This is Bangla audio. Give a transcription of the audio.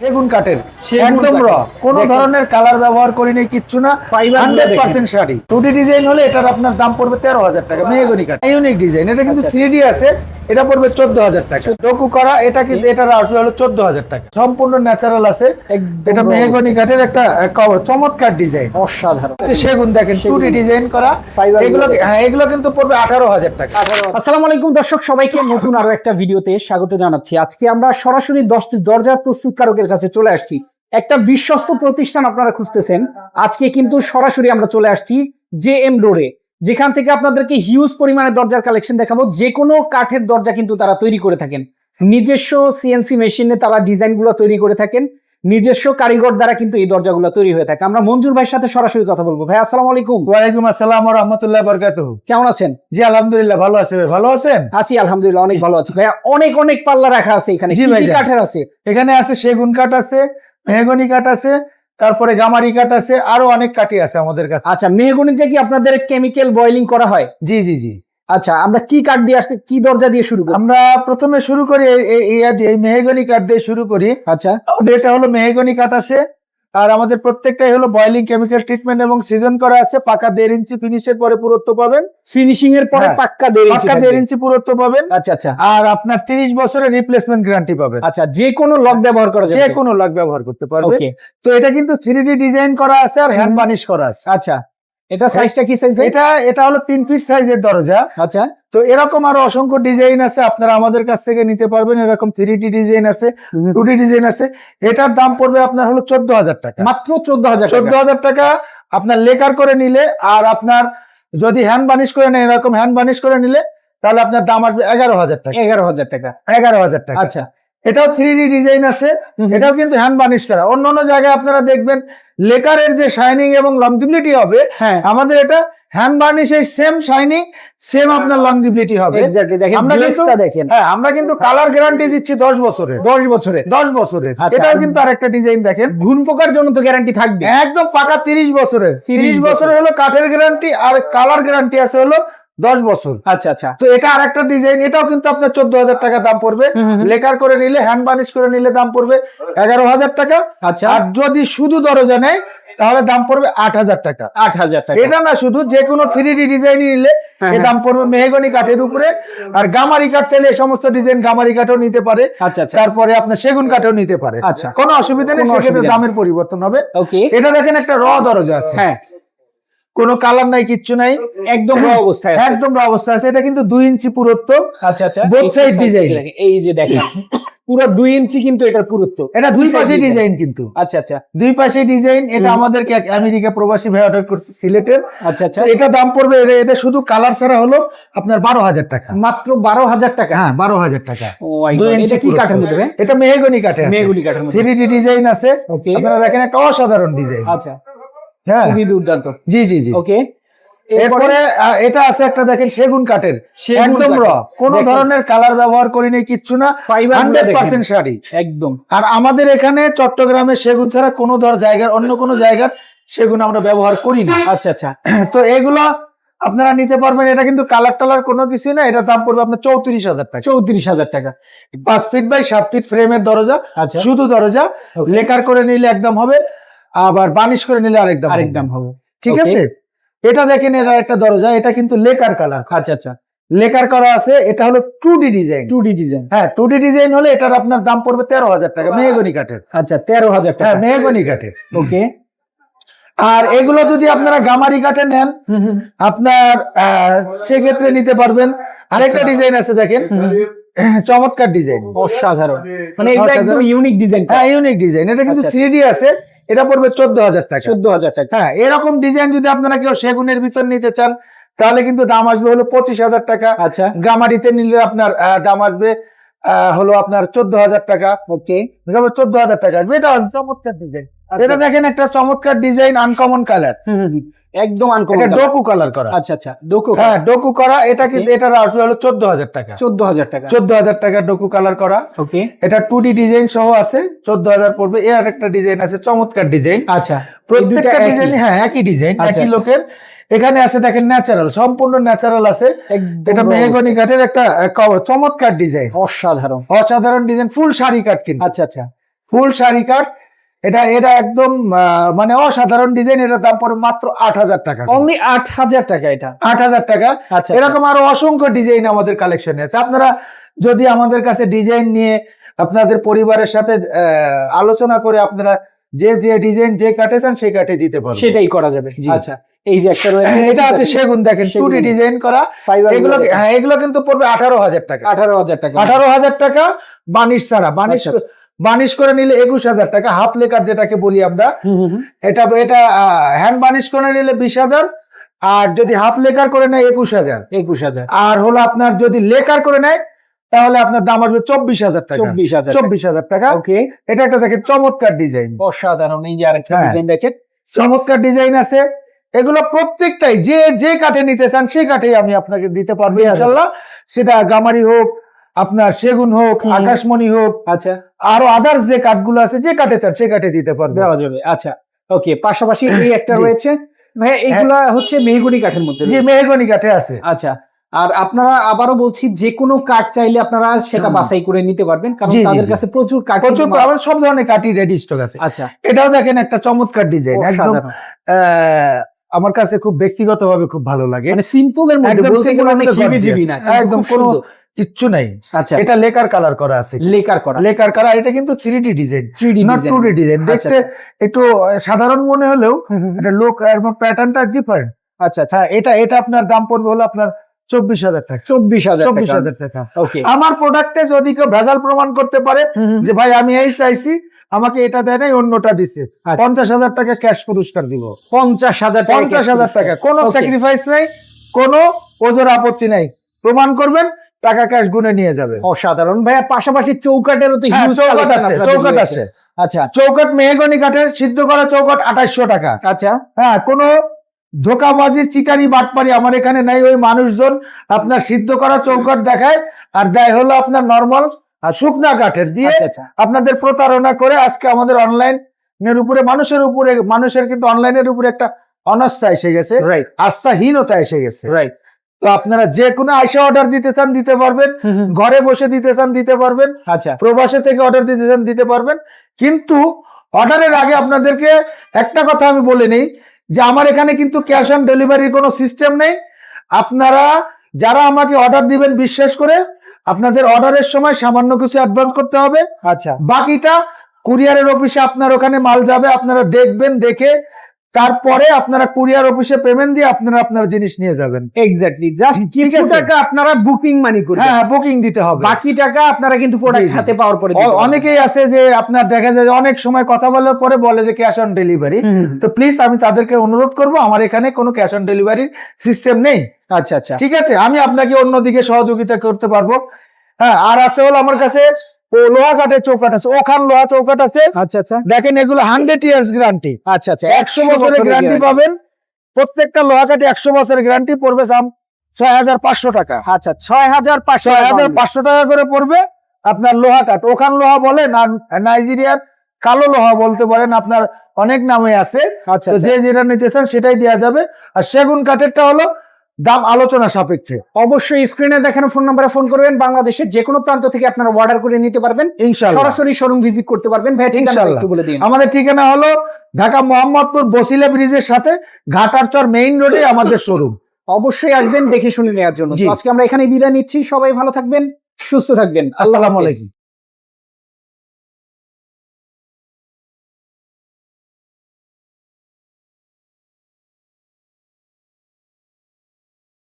সেগুন কাঠের একদম র কোন ধরনের কালার ব্যবহার করিনি কিচ্ছু না। হান্ড্রেড। পার্সেন্ট শাড়ি। টুটি ডিজাইন হলে এটার আপনার দাম পড়বে তেরো হাজার টাকা মেহগনি কাঠ। ইউনিক ডিজাইন এটা কিন্তু আচ্ছা, থ্রি ডি আছে। এটা পড়বে চোদ্দ হাজার টাকা ডোকু করা এটা কিন্তু এটার আসবে হলো চোদ্দ হাজার টাকা। সম্পূর্ণ ন্যাচারাল আছে। এটা মেহগনি কাঠের একটা চমৎকার ডিজাইন অসাধারণ। সেগুন দেখেন সেগুন। টুটি ডিজাইন করা। এগুলো হ্যাঁ এগুলো কিন্তু পড়বে আঠারো হাজার। টাকা আসসালামু আলাইকুম দর্শক সবাইকে নতুন আরও একটা ভিডিওতে স্বাগত জানাচ্ছি। আজকে আমরা সরাসরি দশটি দরজা প্রস্তুতকারকের কাছে চলে আসছি। একটা বিশ্বস্ত প্রতিষ্ঠান আপনারা খুঁজতেছেন। আজকে কিন্তু সরাসরি আমরা চলে আসছি জে এম রোডে। যেখান থেকে আপনাদেরকে হিউজ পরিমাণে দরজার কালেকশন দেখাবো যে কোনো কাঠের দরজা কিন্তু তারা তৈরি করে থাকেন। নিজস্ব সিএনসি মেশিনে তারা ডিজাইনগুলো তৈরি করে থাকেন নিজস্ব কারিগর দ্বারা কিন্তু এই দরজাগুলো তৈরি হয়ে থাকে। আমরা মঞ্জুর ভাইয়ের সাথে সরাসরি কথা বলব। ভাই আসসালামু আলাইকুম। ওয়ালাইকুম আসসালাম রহমতুল্লাহ বরকাতুহ। কেমন আছেন? জি আলহামদুলিল্লাহ ভালো আছে ভাই, ভালো আছেন? আছি আলহামদুলিল্লাহ অনেক ভালো আছি। ভাইয়া অনেক অনেক পাল্লা রাখা আছে এখানে। কি কি কাঠের আছে? এখানে আছে সেগুন কাঠ আছে মেহগনি কাঠ আছে তারপরে গামারি কাঠ আছে আরও অনেক কাঠি আছে আমাদের কাছে। আচ্ছা মেহগনিতে কি আপনাদের কেমিক্যাল বয়েলিং করা হয়? জি জি জি। আচ্ছা আমরা কি কাঠ দিয়ে আসতে কি দরজা দিয়ে শুরু করি? আমরা প্রথমে শুরু করি এই- মেহগনি কাঠ দিয়ে শুরু করি। আচ্ছা। এটা হলো মেহগনি কাঠ আছে। আর আমাদের প্রত্যেকটাই হলো বয়লিং কেমিক্যাল ট্রিটমেন্ট এবং সিজন করা আছে পাকা দেড় ইঞ্চি ফিনিশের পরে পুরত্ব পাবেন। ফিনিশিং এর পরে হ্যাঁ, পাক্কা দেড় ইঞ্চি পাকা দেড় ইঞ্চি পুরত্ব পাবেন। আচ্ছা আচ্ছা। আর আপনার তিরিশ বছরের রিপ্লেসমেন্ট গ্যারান্টি পাবেন। আচ্ছা যে কোনো লক ব্যবহার করা যে কোনো লক ব্যবহার করতে পারবে। তো এটা কিন্তু থ্রি ডিজাইন করা আছে আর হ্যান্ড পানিশ করা আছে। আচ্ছা। এটা সাইজটা কি সাইজ এটা এটা হলো তিন ফিট সাইজের দরজা। আচ্ছা। তো এরকম আরও অসংখ্য ডিজাইন আছে আপনারা আমাদের কাছ থেকে নিতে পারবেন। এরকম থ্রি ডি ডিজাইন আছে টু ডি ডিজাইন আছে। এটার দাম পড়বে আপনার হলো চোদ্দ হাজার টাকা। মাত্র চোদ্দ হাজার চোদ্দ হাজার টাকা আপনার লেকার করে নিলে আর আপনার যদি হ্যান্ড বানিশ করে নেন এরকম হ্যান্ড বানিশ করে নিলে তাহলে আপনার দাম আসবে এগারো হাজার টাকা। এগারো হাজার টাকা। এগারো হাজার টাকা। আচ্ছা। এটাও থ্রি ডিজাইন আছে এটাও কিন্তু হ্যান্ড বানিশ করা। অন্য অন্য জায়গায় আপনারা দেখবেন লেকারের যে শাইনিং এবং লংজিবিলিটি হবে হ্যাঁ। আমাদের এটা হ্যান্ড বার্নিশ এই সেম শাইনিং সেম আপনার লংজিবিলিটি হবে। এক্স্যাক্টলি দেখেন আমরা কিন্তু- দেখেন। হ্যাঁ আমরা কিন্তু কালার গ্যারান্টি দিচ্ছি দশ বছরে দশ বছরে দশ বছরে আচ্ছা। এটাও কিন্তু আরেকটা ডিজাইন দেখেন। ঘুন পোকার জন্য তো গ্যারান্টি থাকবে একদম পাকা তিরিশ বছরের। 30 তিরিশ বছর। বছরের হলো কাঠের গ্যারান্টি আর কালার গ্যারান্টি আছে হলো দশ বছর। আচ্ছা আচ্ছা। তো এটা আর একটা ডিজাইন এটাও কিন্তু আপনার চোদ্দ হাজার টাকা দাম পড়বে। লেকার করে নিলে হ্যান্ড বার্নিশ করে নিলে দাম পড়বে এগারো হাজার টাকা। আচ্ছা। আর যদি শুধু দরজা নেয় তাহলে দাম পড়বে আট হাজার টাকা। আট হাজার টাকা। এটা না শুধু যে কোনো থ্রি ডি ডিজাইন নিলে হ্যাঁ, এর হ্যাঁ। দাম পড়বে মেহগনি কাঠের উপরে। আর গামারি কাঠ চাইলে সমস্ত ডিজাইন গামারি কাঠও নিতে পারে। আচ্ছা আচ্ছা। তারপরে আপনার সেগুন কাঠও নিতে পারে। আচ্ছা। কোনো অসুবিধা নেই সেক্ষেত্রে দামের পরিবর্তন হবে। ওকে এটা দেখেন একটা র দরজা আছে। হ্যাঁ। কোনো কালার নাই কিচ্ছু নাই। একদম অবস্থায় আছে। একদম র অবস্থা আছে। এটা কিন্তু দুই ইঞ্চি পুরুত্ব। আচ্ছা আচ্ছা। Design. থেকে দেখেন, এই যে দেখেন পুরো দুই ইঞ্চি কিন্তু এটার পুরুত্ব। এটা দুই পাশে ডিজাইন কিন্তু। আচ্ছা আচ্ছা। দুই পাশে ডিজাইন এটা আমাদেরকে আমেরিকা প্রবাসী ভাই অর্ডার করছে সিলেটের আচ্ছা আচ্ছা। এটা দাম পড়বে এটা- শুধু কালার ছাড়া হলো আপনার বারো হাজার টাকা। মাত্র বারো হাজার টাকা? হ্যাঁ বারো হাজার টাকা। ও এটা কি। কাঠের মধ্যে এটা মেহগনি কাঠে মেহগুনি কাঠের মধ্যে। ডিজাইন আছে। আপনারা দেখেন একটা অসাধারণ ডিজাইন আচ্ছা। হ্যাঁ। খুবই দুর্দান্ত। জি জি জি। ওকে এরপরে এটা আছে একটা দেখেন সেগুন কাঠের। একদম র কোন ধরনের কালার ব্যবহার করিনি কিচ্ছু না। হান্ড্রেড। পার্সেন্ট শাড়ি। একদম। আর আমাদের এখানে চট্টগ্রামে সেগুন ছাড়া কোনো ধর জায়গার অন্য কোনো জায়গার সেগুন আমরা ব্যবহার করি না আচ্ছা আচ্ছা। তো এগুলো আপনারা নিতে পারবেন। এটা কিন্তু কালার টালার কোনো কিছু না। এটা দাম পড়বে আপনার চৌত্রিশ হাজার টাকা। চৌত্রিশ হাজার টাকা। পাঁচ ফিট বাই সাত ফিট ফ্রেমের দরজা। আচ্ছা। শুধু দরজা. লেকার করে নিলে একদম হবে। আবার বানিশ করে নিলে আরেক দাম আরেক হবে। দাম হবে। ঠিক আছে? এটা দেখেন এটা একটা দরজা এটা কিন্তু লেকার কালার। আচ্ছা আচ্ছা। লেকার করা আছে এটা হলো two D design two D design হ্যাঁ টু ডি ডিজাইন হলে এটার আপনার দাম পড়বে তেরো হাজার টাকা মেহগনি কাঠের। আচ্ছা তেরো হাজার হ্যাঁ টাকা মেহগনি কাঠের। ওকে আর এগুলো যদি আপনারা গামারি কাঠে নেন আপনার সেক্ষেত্রে নিতে পারবেন। আরেকটা আচ্ছা। ডিজাইন আছে দেখেন। চমৎকার ডিজাইন অসাধারণ। মানে এটা একদম ইউনিক ডিজাইন হ্যাঁ ইউনিক ডিজাইন এটা কিন্তু আচ্ছা, থ্রি আছে। এটা পড়বে চোদ্দ হাজার টাকা। চোদ্দ হাজার টাকা। হ্যাঁ এরকম ডিজাইন যদি আপনারা কেউ সেগুনের ভিতর নিতে চান তাহলে কিন্তু দাম আসবে হলো পঁচিশ হাজার টাকা। আচ্ছা। গামারিতে নিলে আপনার আহ, দাম আসবে আহ, হলো আপনার চোদ্দ হাজার টাকা। ওকে। চোদ্দ হাজার টাকা। আসবে এটা চমৎকার ডিজাইন এটা দেখেন একটা চমৎকার ডিজাইন আনকমন কালার একদম আনকমন এটা ডোকু কালার করা। আচ্ছা আচ্ছা ডোকো হ্যাঁ ডোকু করা এটা কিন্তু এটার আসবে হলো চোদ্দ হাজার টাকা। চোদ্দ হাজার টাকা। চোদ্দ হাজার টাকা ডোকু কালার করা। ওকে এটা টু ডি ডিজাইন সহ আছে চোদ্দ হাজার পড়বে। এর একটা ডিজাইন আছে চমৎকার ডিজাইন আচ্ছা প্রত্যেকটা ডিজাইন হ্যাঁ একই ডিজাইন আচ্ছা, একই আচ্ছা। লোকের। এখানে আছে দেখেন ন্যাচারাল সম্পূর্ণ ন্যাচারাল আছে। এটা মেহগনি কাঠের একটা চমৎকার ডিজাইন অসাধারণ। অসাধারণ ডিজাইন ফুল শাড়ি কাঠ কিন্তু। আচ্ছা আচ্ছা। ফুল শাড়ি কাট এটা এটা একদম মানে অসাধারণ ডিজাইন এটার দাম পড়বে মাত্র আট হাজার টাকা। অনলি আট হাজার টাকা এটা। আট হাজার টাকা। আচ্ছা এরকম আরও অসংখ্য ডিজাইন আমাদের কালেকশনে আছে। আপনারা যদি আমাদের কাছে ডিজাইন নিয়ে আপনাদের পরিবারের সাথে আলোচনা করে আপনারা যে যে ডিজাইন যে কাটে চান সেই কাটে দিতে পারবেন। সেটাই করা যাবে। আচ্ছা এই যে একটা রয়েছে এটা আছে সেগুন দেখেন। টুটি ডিজাইন করা। এগুলো হ্যাঁ এগুলো কিন্তু পড়বে আঠারো হাজার টাকা। আঠারো হাজার টাকা। আঠারো হাজার টাকা বানিশ ছাড়া। বানিশ আচ্ছা, বানিশ করে নিলে একুশ হাজার টাকা। হাফ লেকার যেটাকে বলি আমরা। এটা এটা হ্যান্ড বানিশ করে নিলে বিশ হাজার আর যদি হাফ লেকার করে নেয় একুশ হাজার। একুশ হাজার। আর হলো আপনার যদি লেকার করে নেয় তাহলে আপনার দাম আসবে চব্বিশ হাজার টাকা। চব্বিশ হাজার চব্বিশ হাজার টাকা। ওকে। এটা একটা দেখেন চমৎকার ডিজাইন। অসাধারণ এই যে আরেকটা হ্যাঁ। ডিজাইন দেখেন। চমৎকার ডিজাইন আছে। এগুলো প্রত্যেকটাই যে যে কাঠে নিতে চান সেই কাঠেই আমি আপনাকে দিতে পারব। ইনশাল্লাহ। সেটা গামারি হোক আপনার সেগুন হোক আকাশমণি হোক আচ্ছা। আরও আদার্স যে কাঠগুলো আছে যে কাঠে চান সে কাঠে দিতে পারবে। দেওয়া যাবে আচ্ছা। ওকে পাশাপাশি এই একটা রয়েছে। ভাইয়া এইগুলা হচ্ছে মেহগুনি কাঠের মধ্যে যে মেহগনি কাঠে আছে। আচ্ছা আর আপনারা আবারও বলছি যে কোনো কাঠ চাইলে আপনারা সেটা বাছাই করে নিতে পারবেন কারণ তাদের কাছে প্রচুর কাঠ প্রচুর আমাদের সব ধরনের কাঠই রেডি স্টক আছে। আচ্ছা। এটাও দেখেন একটা চমৎকার ডিজাইন একদম আমার কাছে খুব ব্যক্তিগত ভাবে খুব ভালো লাগে। মানে সিম্পল এর মধ্যে বলতে গেলে অনেক হিবিজিবি না একদম সুন্দর। কিচ্ছু নাই। আচ্ছা। এটা লেকার কালার করা আছে। লেকার করা। লেকার কালার এটা কিন্তু three D design 3D not design two D design আচ্ছা, দেখতে একটু সাধারণ মনে হলেও এটা লোক প্যাটার্নটা ডিফারেন্ট আচ্ছা আচ্ছা। হ্যাঁ এটা এটা আপনার দাম পড়বে হলো আপনার চব্বিশ হাজার টাকা। চব্বিশ হাজার চব্বিশ টাকা হাজার টাকা। ওকে আমার প্রোডাক্টে যদি কেউ ভেজাল প্রমাণ করতে পারে যে ভাই আমি এই চাইছি আমাকে এটা দেয় নাই অন্যটা দিছে। আচ্ছা। পঞ্চাশ হাজার টাকা ক্যাশ পুরস্কার দিব। পঞ্চাশ হাজার টাকা পঞ্চাশ হাজার টাকা। কোনো. স্যাক্রিফাইস নাই কোনো ওজোর আপত্তি নাই। প্রমাণ করবেন টাকা ক্যাশ গুনে নিয়ে যাবে। অসাধারণ। ভাইয়া পাশাপাশি চৌকাটেরও তো হ্যাঁ, হিউজ চৌকাট আছে চৌকাট আছে। আচ্ছা। চৌকাট মেহগনি কাঠের সিদ্ধ করা চৌকাট আঠাশশো টাকা। আচ্ছা। হ্যাঁ কোনো ধোকাবাজি চিটারি বাটপারি আমার এখানে নাই। ওই মানুষজন আপনার সিদ্ধ করা চৌকাট দেখায় আর দেয় হলো আপনার নর্মাল শুকনা কাঠের দিয়ে আচ্ছা আচ্ছা। আপনাদের প্রতারণা করে আজকে আমাদের অনলাইন এর উপরে মানুষের উপরে মানুষের কিন্তু অনলাইনের উপরে একটা অনাস্থা এসে গেছে রাইট আস্থাহীনতা এসে গেছে। রাইট তো আপনারা যে কোনো আইসা অর্ডার দিতে চান দিতে পারবেন। ঘরে বসে দিতে চান দিতে পারবেন। আচ্ছা। প্রবাসে থেকে অর্ডার দিতে চান দিতে পারবেন। কিন্তু অর্ডারের আগে আপনাদেরকে একটা কথা আমি বলে নেই যে আমার এখানে কিন্তু ক্যাশ অন ডেলিভারির কোনো সিস্টেম নেই। আপনারা যারা আমাকে অর্ডার দিবেন বিশ্বাস করে আপনাদের অর্ডারের সময় সামান্য কিছু অ্যাডভান্স করতে হবে। আচ্ছা। বাকিটা কুরিয়ারের অফিসে আপনার ওখানে মাল যাবে আপনারা দেখবেন দেখে তারপরে আপনারা কুরিয়ার অফিসে পেমেন্ট দিয়ে আপনারা আপনার জিনিস নিয়ে যাবেন। এক্স্যাক্টলি জাস্ট কিছু টাকা আপনারা বুকিং মানি করবেন। হ্যাঁ বুকিং দিতে হবে। বাকি টাকা আপনারা কিন্তু প্রোডাক্ট। হাতে পাওয়ার পরে। অনেকেই আছে যে আপনার দেখা যায় যে অনেক সময় কথা বলার পরে বলে যে ক্যাশ অন ডেলিভারি। তো প্লিজ আমি তাদেরকে অনুরোধ করব আমার এখানে কোনো ক্যাশ অন ডেলিভারির সিস্টেম নেই। আচ্ছা আচ্ছা। ঠিক আছে? আমি আপনাকে অন্যদিকে সহযোগিতা করতে পারব। হ্যাঁ আর আছে হলো আমার কাছে ও চৌকাট আছে। ওখান লোহা চৌকাট আছে। আচ্ছা আচ্ছা। দেখেন এগুলো হান্ড্রেড ইয়ার্স গ্যারান্টি আচ্ছা আচ্ছা একশো বছরের গ্যারান্টি পাবেন। প্রত্যেকটা একশো বছরের গ্যারান্টি পড়বে দাম ছয় হাজার পাঁচশো টাকা। আচ্ছা ছয় হাজার পাঁচশো হাজার পাঁচশো টাকা করে পড়বে আপনার লোহা কাঠ। ওখান লোহা বলেন আর নাইজেরিয়ার কালো লোহা বলতে পারেন আপনার অনেক নামে আছে। আচ্ছা আচ্ছা। যে যেটা নিতে চান সেটাই দেওয়া যাবে। আর সেগুন কাঠেরটা হলো দাম আলোচনা সাপেক্ষে। অবশ্যই স্ক্রিনে দেখানো ফোন নাম্বারে ফোন করবেন। বাংলাদেশের যে কোনো প্রান্ত থেকে আপনারা অর্ডার করে নিতে পারবেন। সরাসরি শোরুম ভিজিট করতে পারবেন। ভাই ঠিকানা একটু বলে দিন। আমাদের ঠিকানা হলো ঢাকা মোহাম্মদপুর বসিলা ব্রিজের সাথে ঘাটারচর মেইন রোডে আমাদের শোরুম অবশ্যই আসবেন দেখে শুনে নেওয়ার জন্য। আজকে আমরা এখানে বিদায় নিচ্ছি। সবাই ভালো থাকবেন সুস্থ থাকবেন। আসসালামু আলাইকুম।